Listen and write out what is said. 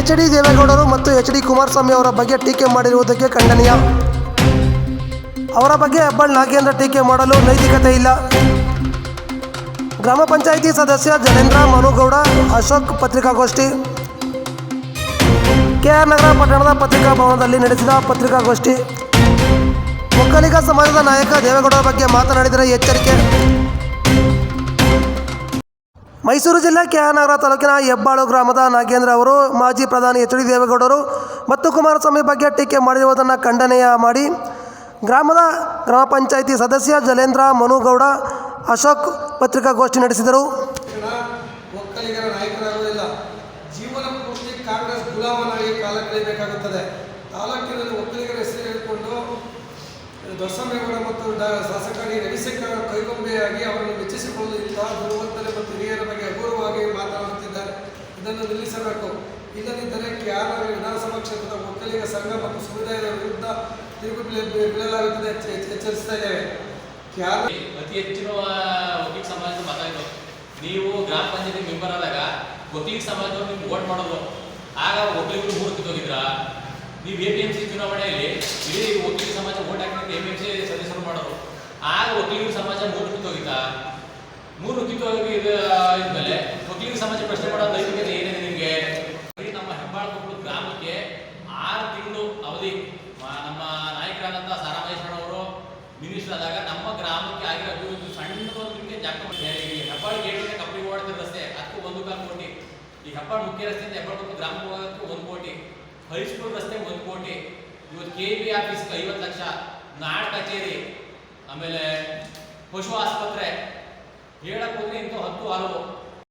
H D ದೇವೇಗೌಡರು ಮತ್ತು H D Kumaraswamy ಅವರ ಬಗ್ಗೆ ಟೀಕೆ ಮಾಡಿರುವುದಕ್ಕೆ ಖಂಡನೀಯ. ಅವರ ಬಗ್ಗೆ ಹೆಬ್ಬಾಳ್ ನಾಗೇಂದ್ರ ಟೀಕೆ ಮಾಡಲು ನೈತಿಕತೆ ಇಲ್ಲ. ಗ್ರಾಮ ಪಂಚಾಯಿತಿ ಸದಸ್ಯ ಜನೇಂದ್ರ ಮನುಗೌಡ, ಅಶೋಕ್ ಪತ್ರಿಕಾಗೋಷ್ಠಿ. ಕೆಆರ್ ನಗರ ಪಟ್ಟಣದ ಪತ್ರಿಕಾ ಭವನದಲ್ಲಿ ನಡೆಸಿದ ಪತ್ರಿಕಾಗೋಷ್ಠಿ. ಒಕ್ಕಲಿಗ ಸಮಾಜದ ನಾಯಕ ದೇವೇಗೌಡರ ಬಗ್ಗೆ ಮಾತನಾಡಿದರೆ ಎಚ್ಚರಿಕೆ. ಮೈಸೂರು ಜಿಲ್ಲೆ ಕೆಆರ್ ನಗರ ತಾಲೂಕಿನ ಹೆಬ್ಬಾಳು ಗ್ರಾಮದ ನಾಗೇಂದ್ರ ಅವರು ಮಾಜಿ ಪ್ರಧಾನಿ ಎಚ್ ಡಿ ದೇವೇಗೌಡರು ಮತ್ತು ಕುಮಾರಸ್ವಾಮಿ ಬಗ್ಗೆ ಟೀಕೆ ಮಾಡಿರುವುದನ್ನು ಖಂಡನೆಯ ಮಾಡಿ. ಗ್ರಾಮದ ಗ್ರಾಮ ಪಂಚಾಯಿತಿ ಸದಸ್ಯ ಜಲೇಂದ್ರ ಮನುಗೌಡ, ಅಶೋಕ್ ಪತ್ರಿಕಾಗೋಷ್ಠಿ ನಡೆಸಿದರು. ಒಕ್ಕಲಿಗರ ನಾಯಕರಾಗುವುದಿಲ್ಲ ಜೀವನ ಪೂರ್ತಿ ಕಾಂಗ್ರೆಸ್ ಗುಲಾಮನಾಗಿ ಕಾಲ ಒಕ್ಕಲಿಗರ ಹೆಸರು ಹೇಳಿಕೊಂಡು ಮತ್ತು ಶಾಸಕರಾಗಿ ರವಿಶಂಕರ್ ಕೈಗೊಂಬೆಯಾಗಿ ಅವರನ್ನು ಮೆಚ್ಚಿಸಿಕೊಳ್ಳಲು ಇಂತಹ ಮತ್ತು ಹಿರಿಯರ ಬಗ್ಗೆ ಅಗೌರವವಾಗಿ ಮಾತನಾಡುತ್ತಿದ್ದಾರೆ ಇದನ್ನು ನಿಲ್ಲಿಸಬೇಕು. ಇಲ್ಲದಿದ್ದರೆ ಕೆಆರ್ ವಿಧಾನಸಭಾ ಕ್ಷೇತ್ರದ ಒಕ್ಕಲಿಗ ಸಂಘ ಮತ್ತು ಸಮುದಾಯದ ವಿರುದ್ಧ ತಿರುಗು ಬೀಳ- ಬೀಳಲಾಗುತ್ತದೆ ಎಚ್ಚ- ಎಚ್ಚ- ಎಚ್ಚರಿಸ್ತಾ ಇದ್ದೇವೆ. ಕೆಆರ್ ಅತಿ ಹೆಚ್ಚಿನ ವಕೀಲ ಸಮಾಜದ ಮತ ನೀವು ಗ್ರಾಮ ಪಂಚಾಯತಿ ಮೆಂಬರ್ ಆದಾಗ ವಕೀಲ ಸಮಾಜದವ್ರು ನಿಮ್ಗೆ ವೋಟ್ ಮಾಡೋದು. ಆಗ ಒಕ್ಕಲಿಗರು ಮೂರು ಕಿತ್ತೋಗಿದ್ರ ನೀವು ಎ ಪಿ ಎಂ ಸಿ ಚುನಾವಣೆಯಲ್ಲಿ ಇಡೀ ವಕೀಲ ಸಮಾಜ ವೋಟ್ ಹಾಕಿ ಎ ಪಿ ಎಂ ಸಿ ಸದಸ್ಯರು ಮಾಡೋದು ಆಗ ಒಕ್ಕಲಿಗರ ಸಮಾಜ ಮೂರು ಕಿತ್ತೋಗಿತ್ತ ಮೂರು ಕಿತ್ತೋಗಿ ಇದ್ಮೇಲೆ ಒಕ್ಕಲಿಗ ಸಮಾಜ ಪ್ರಶ್ನೆ ಮಾಡೋ ನೈತಿಕತೆ ಏನಿದೆ ನಿಮಗೆ ನಮ್ಮ ಹೆಬ್ಬಾಳ ಕೊಪ್ಪಳು ಗ್ರಾಮಕ್ಕೆ ಆರು ತಿಂಗಳು ಅವಧಿ ಮ- ನಮ್ಮ ನಾಯಕರಾದಂಥ ಸಾರಾ ಮಹೇಶ್ವರವರು ಮಿನಿಸ್ಟರ್ ಆದಾಗ ನಮ್ಮ ಗ್ರಾಮಕ್ಕೆ ಆಗಿರೋ ಅಭಿವೃದ್ಧಿ ಸಣ್ಣದೊಂದು ನಿಮಗೆ ಜಾಗ ಈ ಹೆಬ್ಬಾಳ ಗೇಟಿಂದ ಕಪ್ಪಿ ಓಡದ ರಸ್ತೆ ಅದಕ್ಕೂ ಒಂದು ಕಾಲು ಕೋಟಿ. ಈ ಹೆಬ್ಬಾಳ ಮುಖ್ಯ ರಸ್ತೆಯಿಂದ ಹೆಬ್ಬಾಳ ಮತ್ತು ಗ್ರಾಮಕ್ಕೆ ಒಂದು ಕೋಟಿ. ಹೈಸ್ಕೂಲ್ ರಸ್ತೆ ಒಂದು ಕೋಟಿ. ಇವತ್ತು ಕೆ ಬಿ ಆಫೀಸ್ಗೆ ಐವತ್ತು ಲಕ್ಷ. ನಾಡ್ ಕಚೇರಿ. ಆಮೇಲೆ ಪಶು ಆಸ್ಪತ್ರೆ. ಹೇಳಕ್ಕೆ ಹೋದ್ರೆ ಇಂಥ ಹತ್ತು ಹಲವು